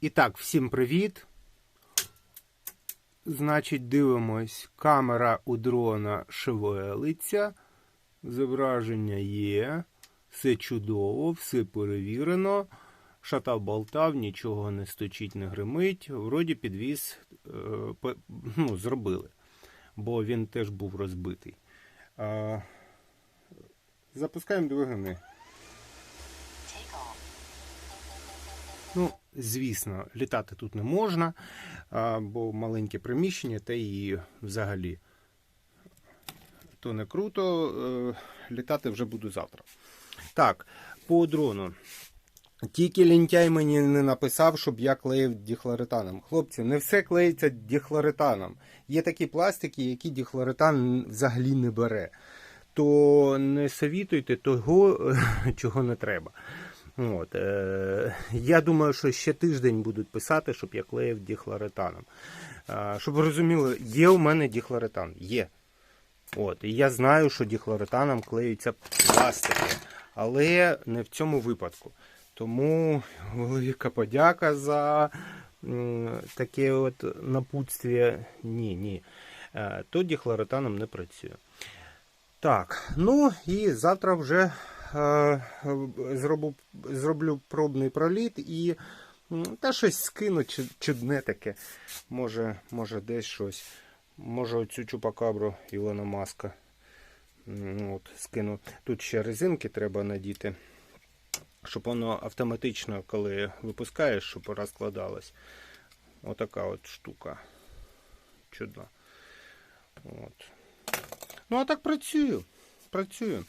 І так, всім привіт. Значить, дивимось, камера у дрона шевелиться, зображення є, все чудово, все перевірено. Шатав болтав, нічого не сточить, не гримить. Вроді підвіз е, ну, зробили, бо він теж був розбитий. Запускаємо двигуни. Ну, звісно, літати тут не можна, бо маленьке приміщення, та і взагалі то не круто. е, Літати вже буду завтра. Так, по дрону. Тільки лінтяй мені не написав, щоб я клеїв діхлоретаном. Хлопці, не все клеїться діхлоретаном. Є такі пластики, які діхлоретан взагалі не бере. То не совітуйте того, чого не треба. От, е, я думаю, що ще тиждень будуть писати, щоб я клеїв діхлоретаном. Е, щоб ви розуміли, є у мене діхлоретан. Є. От, і я знаю, що діхлоретаном клеються пластики, але не в цьому випадку. Тому велика подяка за м, таке от напутствие. Ні, ні. Е, То діхлоретаном не працює. Так, ну і завтра вже е, зроблю, зроблю пробний проліт і та щось скину чудне таке. Може, може десь щось. Може оцю чупакабру Ілона Маска. От, скину. Тут ще резинки треба надіти, щоб воно автоматично, коли випускаєш, щоб розкладалось. Отака от штука. Чудно. От. Ну, а так працюю. Працюю.